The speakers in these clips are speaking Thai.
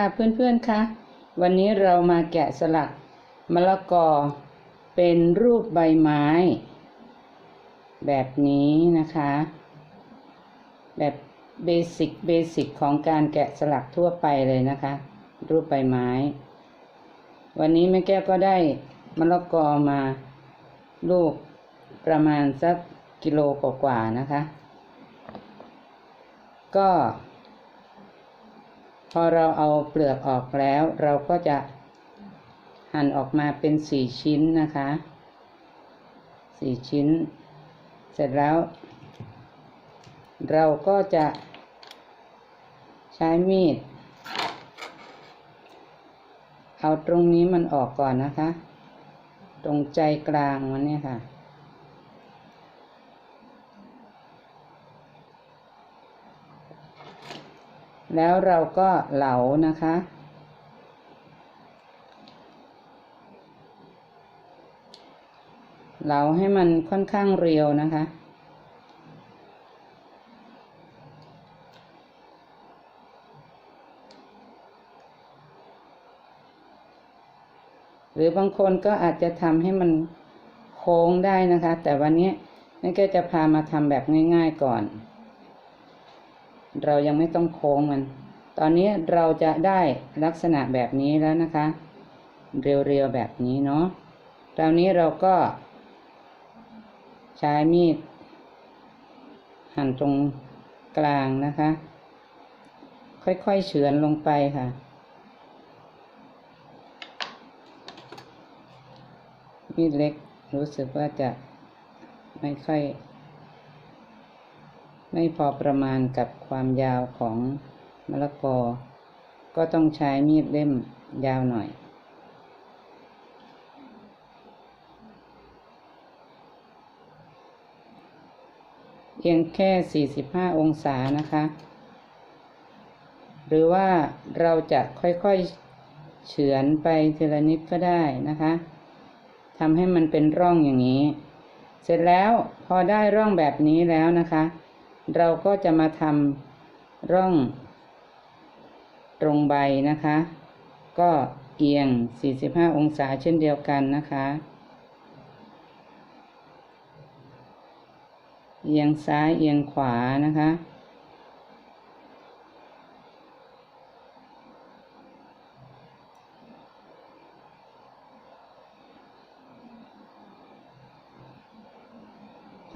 ค่ะเพื่อนๆคะวันนี้เรามาแกะสลักมะละกอเป็นรูปใบไม้ แบบนี้นะคะ แบบเบสิกเบสิกของการแกะสลักทั่วไปเลยนะคะ รูปใบไม้ วันนี้แม่แก้วก็ได้มะละกอมาลูกประมาณสักกิโลกว่าๆนะคะ ก็ พอเราเอาเปลือกออกแล้ว เราก็จะหั่นออกมาเป็นสี่ชิ้นนะคะสี่ชิ้น เสร็จแล้ว เราก็จะใช้มีด เอาตรงนี้มันออกก่อนนะคะ ตรงใจกลางมันเนี่ยค่ะ แล้วเราก็เหลานะคะ เหลาให้มันค่อนข้างเรียวนะคะ หรือบางคนก็อาจจะทำให้มันโค้งได้นะคะ แต่วันนี้นี่ก็จะพามาทำแบบง่าย ๆก่อน เรายังไม่ต้องโค้งมัน ตอนนี้เราจะได้ลักษณะแบบนี้แล้วนะคะ เรียวๆแบบนี้เนาะตอนนี้เราก็ ใช้มีด หั่นตรงกลางนะคะ ค่อยๆเฉือนลงไปค่ะมีดเล็กรู้สึกว่าจะไม่ค่อย ไม่พอประมาณกับความยาวของมะละกอ ก็ต้องใช้มีดเล่มยาวหน่อยเพียงแค่ 45 องศานะคะ หรือว่าเราจะค่อยๆเฉือนไปทีละนิดก็ได้นะคะทำให้มันเป็นร่องอย่างนี้ เสร็จแล้วพอได้ร่องแบบนี้แล้วนะคะ เราก็จะมาทำร่องตรงใบนะคะ ก็เอียง 45 องศาเช่นเดียวกันนะคะ เอียงซ้ายเอียงขวานะคะ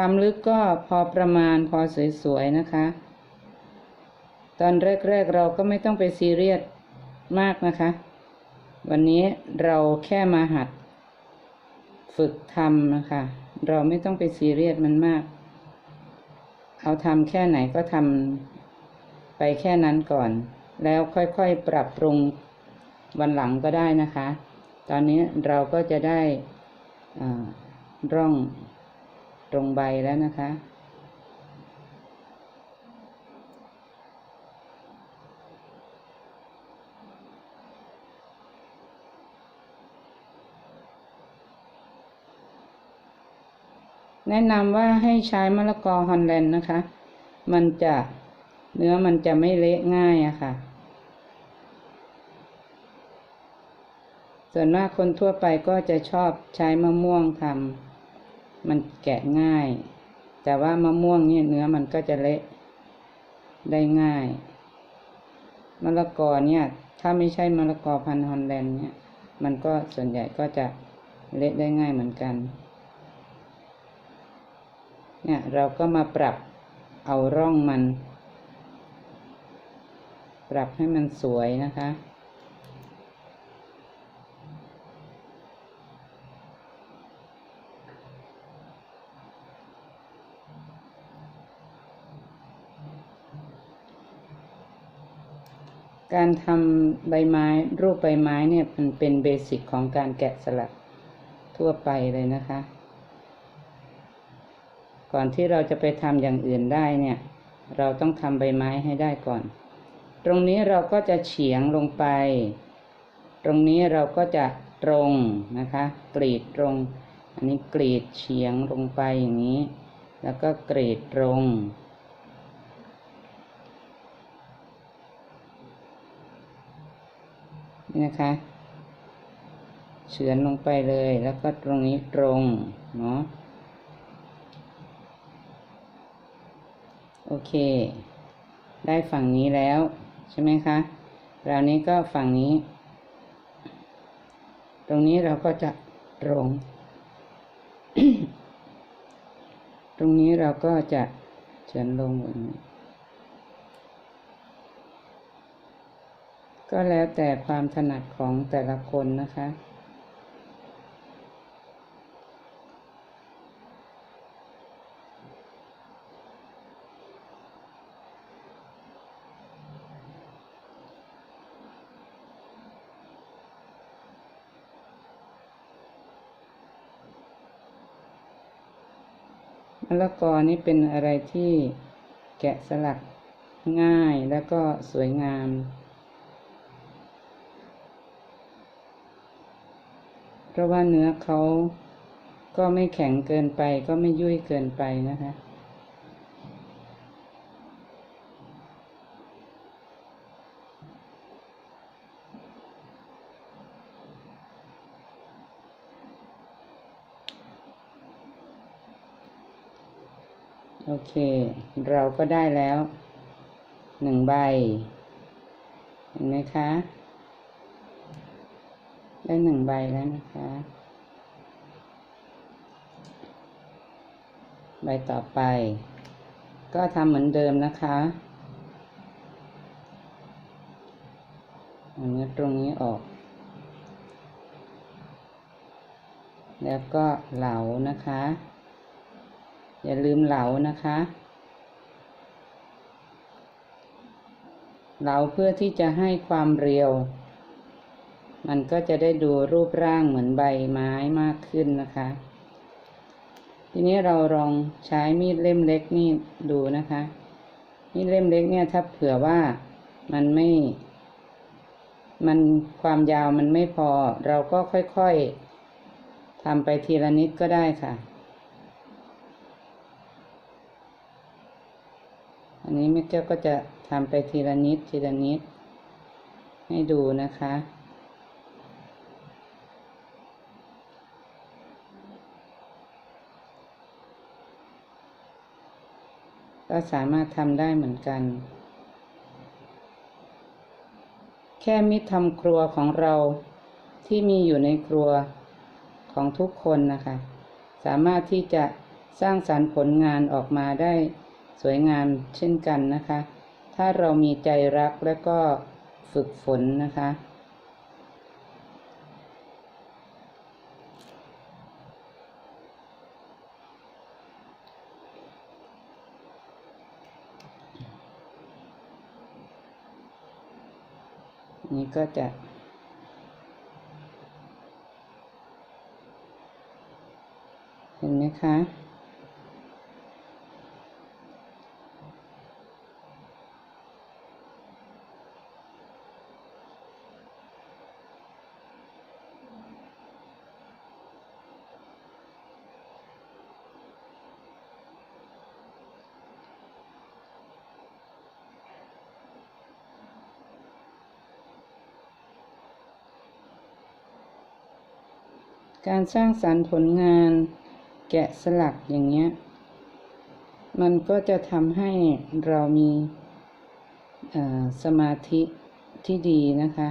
ความลึกก็พอประมาณพอสวยๆนะคะ ตอนแรกๆเราก็ไม่ต้องไปซีเรียสมากนะคะ วันนี้เราแค่มาหัด ฝึกทำนะคะ เราไม่ต้องไปซีเรียสมันมาก เอาทำแค่ไหนก็ทำไปแค่นั้นก่อน แล้วค่อยๆปรับปรุงวันหลังก็ได้นะคะ ตอนนี้เราก็จะได้ร่อง ตรงใบแล้วนะคะ แนะนำว่าให้ใช้มะละกอฮอลแลนด์นะคะ มันจะเนื้อมันจะไม่เละง่ายอะค่ะ ส่วนมากคนทั่วไปก็จะชอบใช้มะม่วงทำ มันแกะง่าย แต่ว่ามะม่วงเนี่ยเนื้อมันก็จะเละได้ง่าย มะละกอเนี่ย ถ้าไม่ใช่มะละกอพันธุ์ฮอลแลนด์เนี่ย มันก็ส่วนใหญ่ก็จะเละได้ง่ายเหมือนกัน เนี่ยเราก็มาปรับเอาร่องมัน ปรับให้มันสวยนะคะ การทำใบไม้รูปใบไม้เนี่ยมันเป็นเบสิกของการแกะสลักทั่วไปเลยนะคะ ก่อนที่เราจะไปทำอย่างอื่นได้เนี่ย เราต้องทำใบไม้ให้ได้ก่อน ตรงนี้เราก็จะเฉียงลงไป ตรงนี้เราก็จะตรงนะคะ กรีดตรง อันนี้กรีดเฉียงลงไปอย่างนี้ แล้วก็กรีดตรง นะคะ เฉือนลงไปเลยแล้วก็ตรงนี้ตรงเนาะโอเค ได้ฝั่งนี้แล้วใช่ไหมคะคราวนี้ก็ฝั่งนี้ ตรงนี้เราก็จะตรง ตรงนี้เราก็จะเฉือนลงแบบนี้ ก็แล้วแต่ความถนัดของแต่ละคนนะคะ มะละกอนี่เป็นอะไรที่แกะสลักง่ายแล้วก็สวยงาม เพราะว่าเนื้อเขาก็ไม่แข็งเกินไปก็ไม่ยุ่ยเกินไปนะคะโอเค เราก็ได้แล้วหนึ่งใบ เห็นไหมคะ ได้หนึ่งใบแล้วนะคะ ใบต่อไป ก็ทำเหมือนเดิมนะคะเอาเนื้อตรงนี้ออก แล้วก็เหลานะคะ อย่าลืมเหลานะคะเหลาเพื่อที่จะให้ความเรียว มันก็จะได้ดูรูปร่างเหมือนใบไม้มากขึ้นนะคะ ทีนี้เราลองใช้มีดเล่มเล็กนี่ดูนะคะ มีดเล่มเล็กเนี่ยถ้าเผื่อว่ามันไม่ มันความยาวมันไม่พอ เราก็ค่อยๆทำไปทีละนิดก็ได้ค่ะ อันนี้แม่แก้วก็จะทำไปทีละนิดทีละนิด ให้ดูนะคะ ก็สามารถทำได้เหมือนกัน แค่มิตรทำครัวของเราที่มีอยู่ในครัวของทุกคนนะคะ สามารถที่จะสร้างสรรค์ผลงานออกมาได้สวยงามเช่นกันนะคะ ถ้าเรามีใจรักและก็ฝึกฝนนะคะ นี่ก็จะ เห็นไหมคะ การสร้างสรรค์ผลงานแกะสลักอย่างเงี้ย มันก็จะทำให้เรามีสมาธิที่ดีนะคะ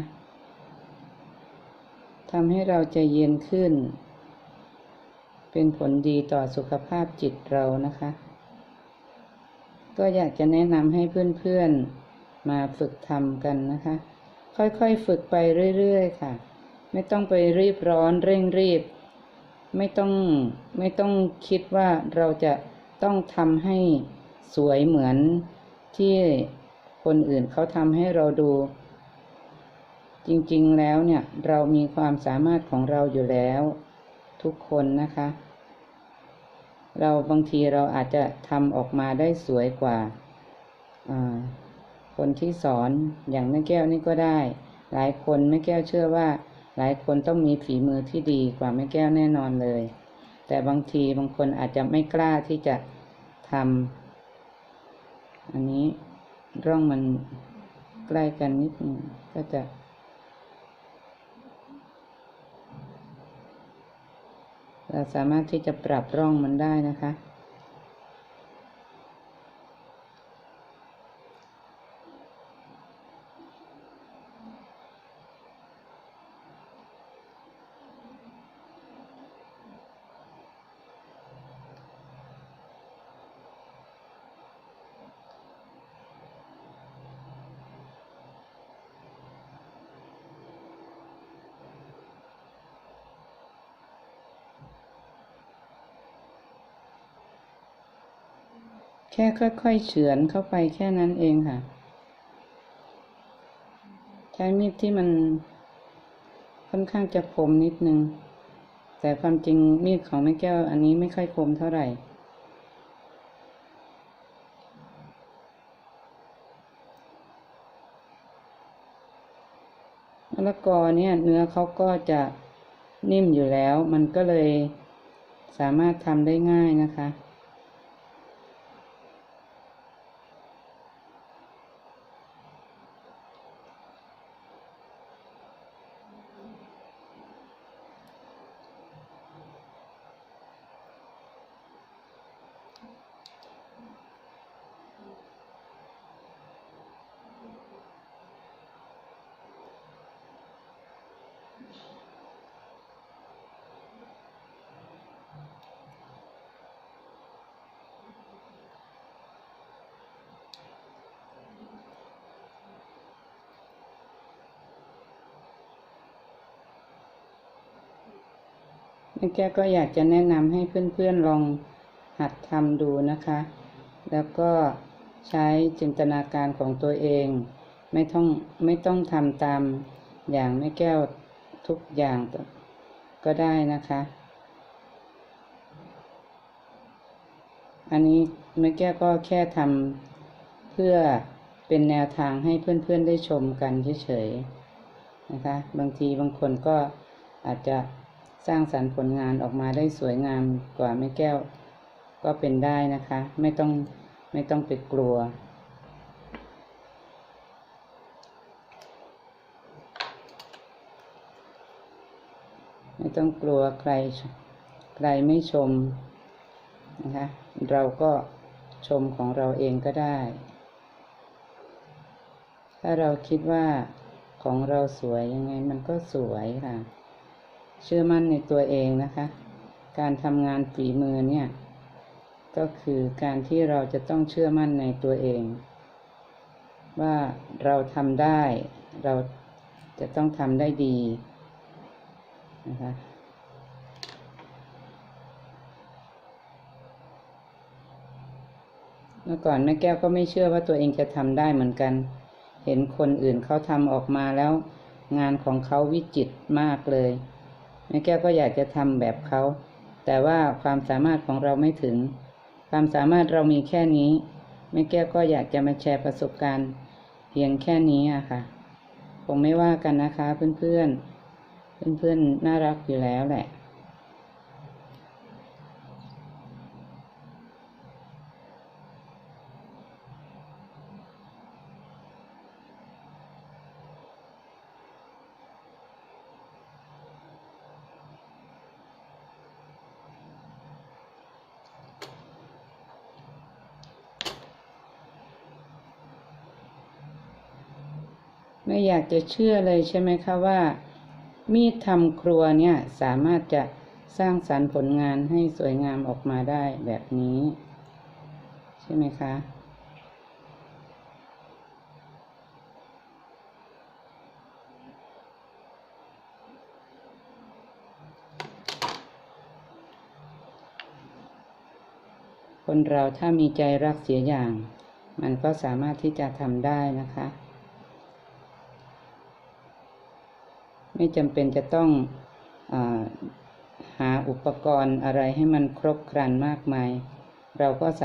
ทำให้เราใจเย็นขึ้น เป็นผลดีต่อสุขภาพจิตเรานะคะ ก็อยากจะแนะนำให้เพื่อนๆมาฝึกทำกันนะคะ ค่อยๆฝึกไปเรื่อยๆค่ะ ไม่ต้องไปรีบร้อนเร่งรีบ ไม่ต้องไม่ต้องคิดว่าเราจะต้องทำให้สวยเหมือนที่คนอื่นเขาทำให้เราดู จริงๆแล้วเนี่ยเรามีความสามารถของเราอยู่แล้ว ทุกคนนะคะ เราบางทีเราอาจจะทำออกมาได้สวยกว่าอ่าคนที่สอนอย่างแม่แก้วนี่ก็ได้ หลายคนแม่แก้วเชื่อว่า หลายคนต้องมีฝีมือที่ดีกว่าแม่แก้วแน่นอนเลย แต่บางทีบางคนอาจจะไม่กล้าที่จะทำอันนี้ร่องมันใกล้กันนิดนึงก็จะเราสามารถที่จะปรับร่องมันได้นะคะ แค่ค่อยๆเฉือนเข้าไปแค่นั้นเองค่ะ ใช้มีดที่มันค่อนข้างจะคมนิดนึง แต่ความจริงมีดของแม่แก้วอันนี้ไม่ค่อยคมเท่าไหร่มะละกอเนี่ยเนื้อเขาก็จะนิ่มอยู่แล้ว มันก็เลยสามารถทำได้ง่ายนะคะ ม่แก้วก็อยากจะแนะนำให้เพื่อนๆลองหัดทำดูนะคะ แล้วก็ใช้จินตนาการของตัวเอง ไม่ต้องไม่ต้องทำตามอย่างแม่แก้วทุกอย่างก็ได้นะคะ อันนี้แม่แก้วก็แค่ทำเพื่อเป็นแนวทางให้เพื่อนๆได้ชมกันเฉยๆนะคะ บางทีบางคนก็อาจจะ สร้างสรรค์ผลงานออกมาได้สวยงามกว่าแม่แก้ว ก็เป็นได้นะคะ ไม่ต้องไม่ต้องไปกลัว ไม่ต้องกลัวใครใครไม่ชมนะคะเราก็ชมของเราเองก็ได้ ถ้าเราคิดว่าของเราสวยยังไงมันก็สวยค่ะ เชื่อมั่นในตัวเองนะคะ การทำงานฝีมือเนี่ย ก็คือการที่เราจะต้องเชื่อมั่นในตัวเอง ว่าเราทำได้ เราจะต้องทำได้ดีนะคะเมื่อก่อนแม่แก้วก็ไม่เชื่อว่าตัวเองจะทำได้เหมือนกัน เห็นคนอื่นเขาทำออกมาแล้ว งานของเขาวิจิตรมากเลย ม่แก้วก็อยากจะทำแบบเขา แต่ว่าความสามารถของเราไม่ถึง ความสามารถเรามีแค่นี้ แม่แก้วก็อยากจะมาแชร์ประสบการณ์เพียงแค่นี้อะค่ะ คงไม่ว่ากันนะคะเพื่อนๆ เพื่อนๆ น่ารักอยู่แล้วแหละ ไม่อยากจะเชื่อเลยใช่ไหมคะว่า มีดทำครัวเนี่ยสามารถจะสร้างสรรค์ผลงานให้สวยงามออกมาได้แบบนี้ ใช่ไหมคะคนเราถ้ามีใจรักเสียอย่าง มันก็สามารถที่จะทำได้นะคะ ไม่จำเป็นจะต้องอหาอุปกรณ์อะไรให้มันครบครันมากมาย เราก็สา